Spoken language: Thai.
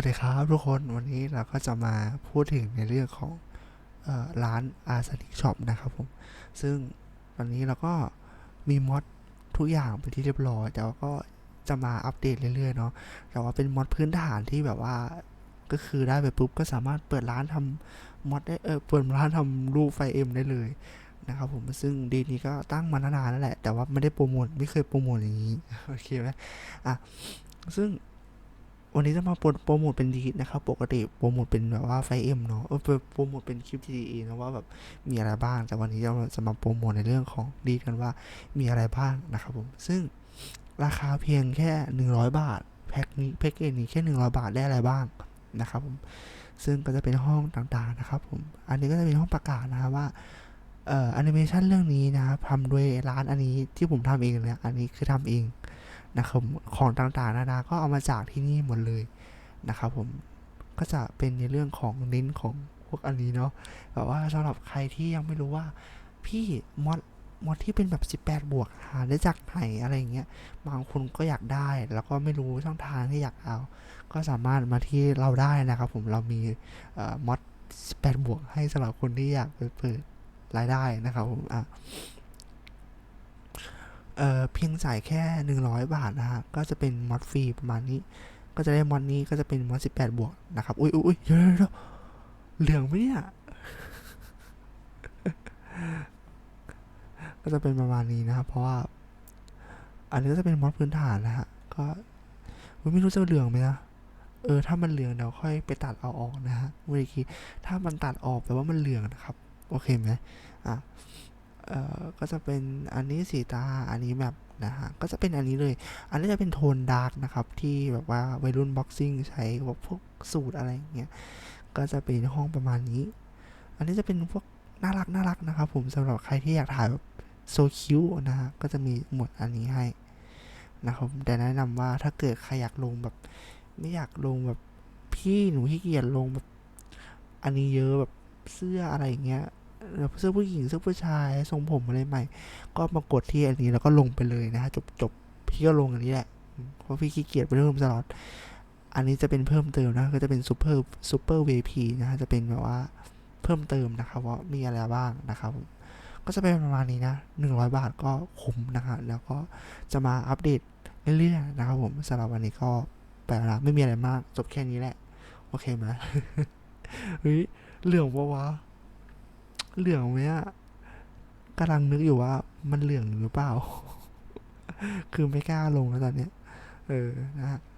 วัสดีครับทุกคนวันนี้เราก็จะมาพูดถึงในเรื่องของออร้านอาร์ n นิ c ช็อปนะครับผม ซึ่งวันนี้เราก็มีมอดทุกอย่างเป็นที่เรียบร้อย แต่ว่าก็จะมาอัปเดตเรื่อยๆเนาะแต่ว่าเป็นมอดพื้นฐานที่แบบว่าก็คือได้ไปปุ๊บก็สามารถเปิดร้านทำมอดได้เออเปิดร้านทำรูปไฟเอ็มได้เลยนะครับผมซึ่งดีนี้ก็ตั้งมานานแล้วแหละ แต่ว่าไม่ได้โปรโมทไม่เคยโปรโมทอย่างนี้โอเคไหมอะซึ่ง วันนี้จะมาโปรโมทเป็นดีนะครับ ปกติโปรโมทเป็นแบบว่าไฟเอ็มเนาะเออโปรโมทเป็นคลิป TDE นะว่าแบบมีอะไรบ้าง แต่วันนี้เราจะมาโปรโมทในเรื่องของดีกันว่ามีอะไรบ้างนะครับผม ซึ่งราคาเพียงแค่ 100 บาท แพ็คนี้แพ็คเกจนี้แค่ 100 บาทได้อะไรบ้างนะครับผม ซึ่งก็จะเป็นห้องต่างๆนะครับผม อันนี้ก็จะเป็นห้องประกาศนะครับว่าเอ่อแอนิเมชันเรื่องนี้นะครับทำโดยร้านอันนี้ที่ผมทำเองเนี่ยอันนี้คือทำเอง นะครับของต่างๆนานาก็เอามาจากที่นี่หมดเลยนะครับผมก็จะเป็นในเรื่องของเน้นของพวกอันนี้เนาะแบบว่าสำหรับใครที่ยังไม่รู้ว่าพี่มอดมอดที่เป็นแบบ 18 บวกหาได้จากไหนอะไรอย่างเงี้ยบางคนก็อยากได้ แล้วก็ไม่รู้ช่องทางที่อยากเอา ก็สามารถมาที่เราได้นะครับผมเรามีอมอด18 บวกให้สำหรับคนที่อยากไปเปิดรายได้นะครับผมอะ เอ่อเพียงจ่ายแค่ 100 บาทนะฮะ ก็จะเป็นมอดฟรีประมาณนี้ ก็จะได้มอดนี้ก็จะเป็นมอด18 บวกนะครับ อุ้ยอุ้ยเดี๋ยวเดี๋ยวเดี๋ยวเหลืองไหมเนี่ย ก็จะเป็นประมาณนี้นะครับ เพราะว่า อันนี้ก็จะเป็นมอดพื้นฐานนะฮะ ก็อุ๊ยไม่รู้จะเหลืองไหมนะ เออ ถ้ามันเหลืองเดี๋ยวค่อยไปตัดเอาออกนะฮะเมื่อกี้ถ้ามันตัดออกแปลว่ามันเหลืองนะครับ โอเคไหมอะ เอ่อก็จะเป็นอันนี้สีตาอันนี้แบบนะฮะก็จะเป็นอันนี้เลย อันนี้จะเป็นโทนดาร์กนะครับ ที่แบบว่าวัยรุ่นบ็อกซิ่งใช้พวกสูตรอะไรอย่างเงี้ยก็จะเป็นห้องประมาณนี้ อันนี้จะเป็นพวกน่ารักน่ารักนะครับ ผมสำหรับใครที่อยากถ่ายแบบโซคิวนะฮะก็จะมีหมวดอันนี้ให้นะครับแต่แนะนำว่าถ้าเกิดใครอยากลงแบบ ไม่อยากลงแบบพี่หนูขี้เกียจลงแบบ อันนี้เยอะแบบเสื้ออะไรอย่างเงี้ย เสื้อผู้หญิงเสื้อผู้ชายทรงผมอะไรใหม่ ก็มากดที่อันนี้แล้วก็ลงไปเลยนะฮะจบจบพี่ก็ลงอันนี้แหละเพราะพี่ขี้เกียจไปเพิ่มสล็อตอันนี้จะเป็นเพิ่มเติมนะก็จะเป็นซูเปอร์ซูเปอร์ VP นะฮะจะเป็นแบบว่าเพิ่มเติมนะครับว่ามีอะไรบ้างนะครับก็จะเป็นประมาณนี้นะ 100 บาทก็คุ้มนะฮะแล้วก็จะมาอัปเดตเรื่อยๆนะครับผมสำหรับวันนี้ก็แปลละไม่มีอะไรมากจบแค่นี้แหละ โอเคไหมเฮ้ยเหลืองปะวะ เหลืองไหมอะกำลังนึกอยู่ว่ามันเหลืองหรือเปล่า คือไม่กล้าลงแล้วตอนเนี้ย เออนะฮะ